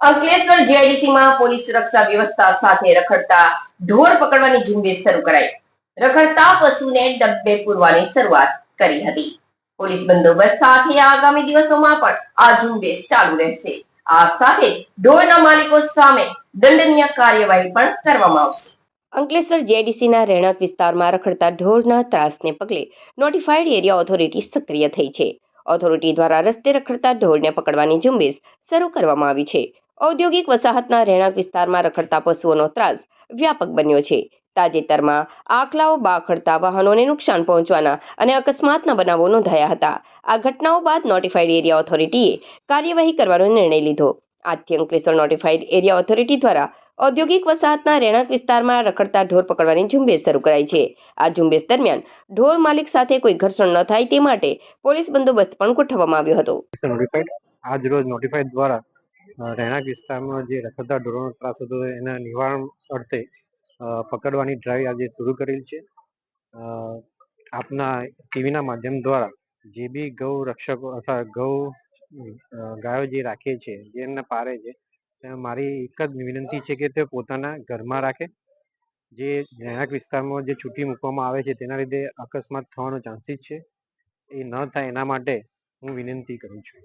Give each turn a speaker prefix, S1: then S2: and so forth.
S1: Ankleshwar GIDC માં police સુરક્ષા વ્યવસ્થા સાથે રખડતા ઢોર પકડવાની ઝુંબેશ શરૂ કરાઈ. રખડતા પશુને ડબ્બે પૂરવાની શરૂઆત કરી હતી. પોલીસ બંદોબસ્ત સાથે આગામી દિવસોમાં પણ આ ઝુંબેશ ચાલુ રહેશે. આ સાથે ઢોરના માલિકો સામે દંડનીય કાર્યવાહી પણ કરવામાં આવશે. અંકલેશ્વર જેડીસીના રહેણાંક વિસ્તારમાં રખડતા ઢોરના ત્રાસને પગલે નોટિફાઈડ એરિયા ઓથોરિટી સક્રિય થઈ છે. ઓથોરિટી દ્વારા રસ્તે રખડતા ઢોરને પકડવાની ઝુંબેશ શરૂ કરવામાં આવી છે. ઔદ્યોગિક વસાહતના રહેણાંક વિસ્તારમાં રખડતા પશુઓનો ત્રાસ વ્યાપક બન્યો છે. તાજેતરમાં આખલાઓ બાખડતા વાહનોને નુકસાન પહોંચવાના અને અકસ્માતના બનાવો નોંધાયા હતા. આ ઘટનાઓ બાદ નોટિફાઈડ એરિયા ઓથોરિટીએ કાર્યવાહી કરવાનો નિર્ણય લીધો. આજથી અંકલેશ્વર નોટિફાઈડ એરિયા ઓથોરિટી દ્વારા ઔદ્યોગિક વસાહતના રહેણાંક વિસ્તારમાં રખડતા ઢોર પકડવાની ઝુંબેશ શરૂ કરાઈ છે. આ ઝુંબેશ દરમિયાન ઢોર માલિક સાથે કોઈ ઘર્ષણ ન થાય તે માટે પોલીસ બંદોબસ્ત પણ ગોઠવવામાં આવ્યો હતો.
S2: આજ રોજ નોટિફાઈડ દ્વારા રહેણાંક વિસ્તારમાં જે રખડતા ઢોરોનો ત્રાસ હતો, એના નિવારણ અર્થે પકડવાની ડ્રાઈવ આજે શરૂ કરેલ છે. આપના ટીવીના માધ્યમ દ્વારા જે બી ગૌ રક્ષકો અથવા ગૌ ગાયો જે રાખે છે, જે એમને પારે છે મારી એક જ વિનંતી છે કે તે પોતાના ઘરમાં રાખે. જે રહેણાંક વિસ્તારમાં જે છૂટી મૂકવામાં આવે છે, તેના લીધે અકસ્માત થવાનો ચાન્સીસ છે. એ ન થાય એના માટે હું વિનંતી કરું છું.